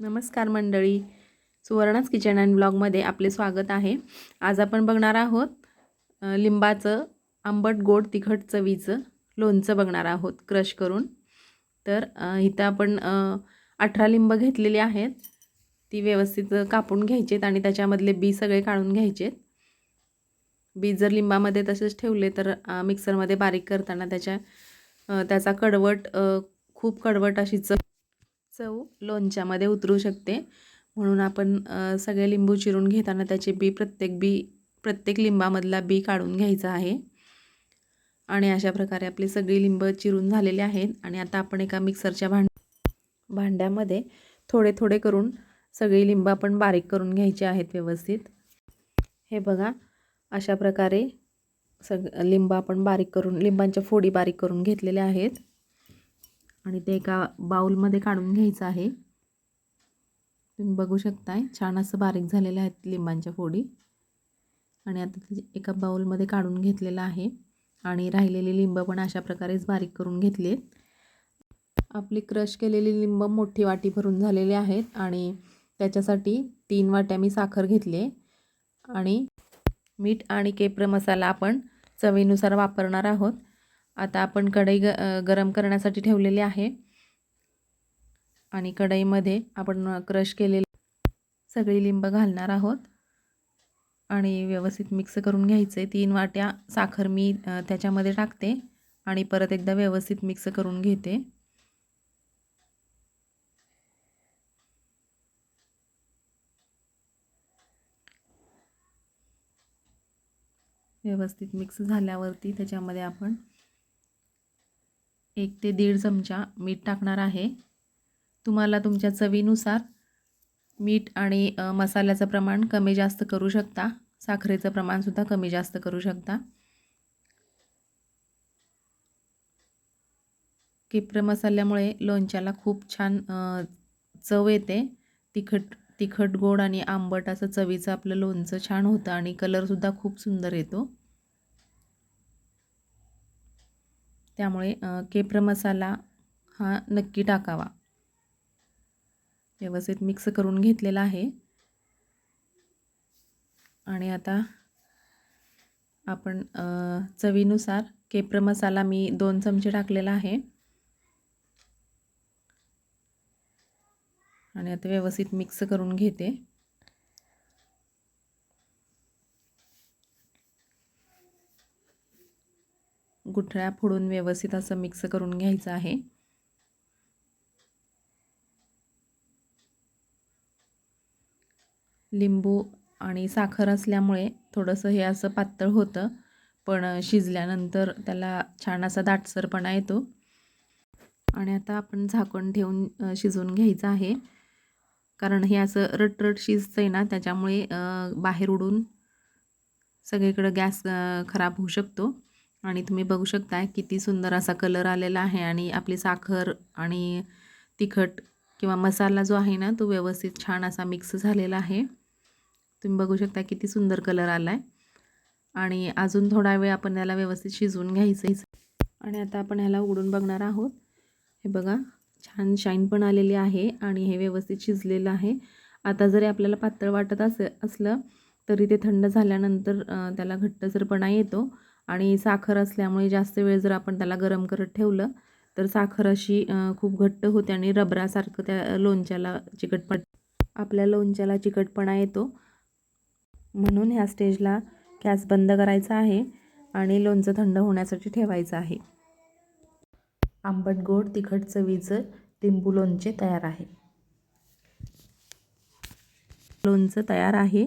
नमस्कार मंडळी. सुवर्णाच kitchen and ब्लॉगमध्ये आपले स्वागत आहे. आज आपण बघणार आहोत लिंबाचं आंबट गोड तिखट चवीचं लोणचं बघणार आहोत क्रश करून. तर इथं आपण अठरा लिंब घेतलेली आहेत. ती व्यवस्थित कापून घ्यायचेत आणि त्याच्यामधले बी सगळे काढून घ्यायचेत. बी जर लिंबामध्ये तसेच ठेवले तर मिक्सरमध्ये बारीक करताना त्याच्या त्याचा कडवट खूप कडवट अशी चव चव लोणच्यामध्ये उतरू शकते. म्हणून आपण सगळे लिंबू चिरून घेताना त्याचे बी प्रत्येक बी प्रत्येक लिंबामधला बी काढून घ्यायचा आहे. आणि अशा प्रकारे आपली सगळी लिंब चिरून झालेली आहेत आणि आता आपण एका मिक्सरच्या भांड भांड्यामध्ये थोडे थोडे करून सगळी लिंब आपण बारीक करून घ्यायचे आहेत व्यवस्थित. हे बघा अशा प्रकारे सग लिंब आपण बारीक करून लिंबांच्या फोडी बारीक करून घेतलेल्या आहेत. आणि ते एका बाऊलमध्ये काढून घ्यायचं आहे. तुम्ही बघू शकताय छान असं बारीक झालेलं आहेत लिंबांच्या फोडी. आणि आता ते एका बाऊलमध्ये काढून घेतलेलं आहे. आणि राहिलेली लिंब पण अशा प्रकारेच बारीक करून घेतली आहेत. आपली क्रश केलेली लिंब मोठी वाटी भरून झालेली आहेत आणि त्याच्यासाठी तीन वाट्या मी साखर घेतली आहे. आणि मीठ आणि केप्र मसाला आपण चवीनुसार वापरणार आहोत. आता आपण कढई ग गरम करण्यासाठी ठेवलेली आहे. आणि कढईमध्ये आपण क्रश केलेली सगळी लिंब घालणार आहोत. आणि व्यवस्थित मिक्स करून घ्यायचे. तीन वाट्या साखर मी त्याच्यामध्ये टाकते. आणि परत एकदा व्यवस्थित मिक्स करून घेते. व्यवस्थित मिक्स झाल्यावरती त्याच्यामध्ये आपण एक ते दीड चमचा मीठ टाकणार आहे. तुम्हाला तुमच्या चवीनुसार मीठ आणि मसाल्याचं प्रमाण कमी जास्त करू शकता. साखरेचं प्रमाणसुद्धा कमी जास्त करू शकता. किप्र मसाल्यामुळे लोणच्याला खूप छान चव येते. तिखट तिखट गोड आणि आंबट असं चवीचं आपलं लोणचं छान होतं आणि कलरसुद्धा खूप सुंदर येतो. त्यामुळे केप्र मसाला हा नक्की टाकावा. व्यवस्थित मिक्स करून घेतलेला आहे. आणि आता आपण चवीनुसार केप्र मसाला मी दोन चमचे टाकलेला आहे. आणि आता व्यवस्थित मिक्स करून घेते. गुठळ्या फोडून व्यवस्थित असं मिक्स करून घ्यायचं आहे. लिंबू आणि साखर असल्यामुळे थोडंसं हे असं पातळ होतं पण शिजल्यानंतर त्याला छान असा दाटसरपणा येतो. आणि आता आपण झाकण ठेवून शिजवून घ्यायचं आहे. कारण हे असं रटरट शिजतं आहे ना त्याच्यामुळे बाहेर उडून सगळीकडं गॅस खराब होऊ शकतो. आणि तुम्ही बघू शकता किती सुंदर असा कलर आलेला आहे आणि आपली साखर आणि तिखट किंवा मसाला जो आहे ना तो व्यवस्थित छान असा मिक्स झालेला आहे. तुम्ही बघू शकता किती सुंदर कलर आला आहे आणि अजून थोडा वेळ आपण याला व्यवस्थित शिजवून घ्यायचं. आणि आता आपण ह्याला उघडून बघणार आहोत. हे बघा छान शाईन पण आलेली आहे आणि हे व्यवस्थित शिजलेलं आहे. आता जरी आपल्याला पातळ वाटत असे असलं तरी ते थंड झाल्यानंतर त्याला घट्टसरपणा येतो. आणि साखर असल्यामुळे जास्त वेळ जर आपण त्याला गरम करत ठेवलं तर साखर अशी खूप घट्ट होते आणि रबरासारखं त्या लोणच्याला चिकटपण आपल्या लोणच्याला चिकटपणा येतो. म्हणून ह्या स्टेजला गॅस बंद करायचा आहे आणि लोणचं थंड होण्यासाठी ठेवायचं आहे. आंबट गोड तिखट चवीचं लिंबू लोणचे तयार आहे. लोणचं तयार आहे.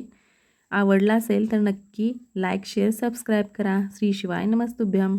आवडला असेल तर नक्की लाईक शेअर सबस्क्राईब करा. श्री शिवाय नमस्तुभ्यम.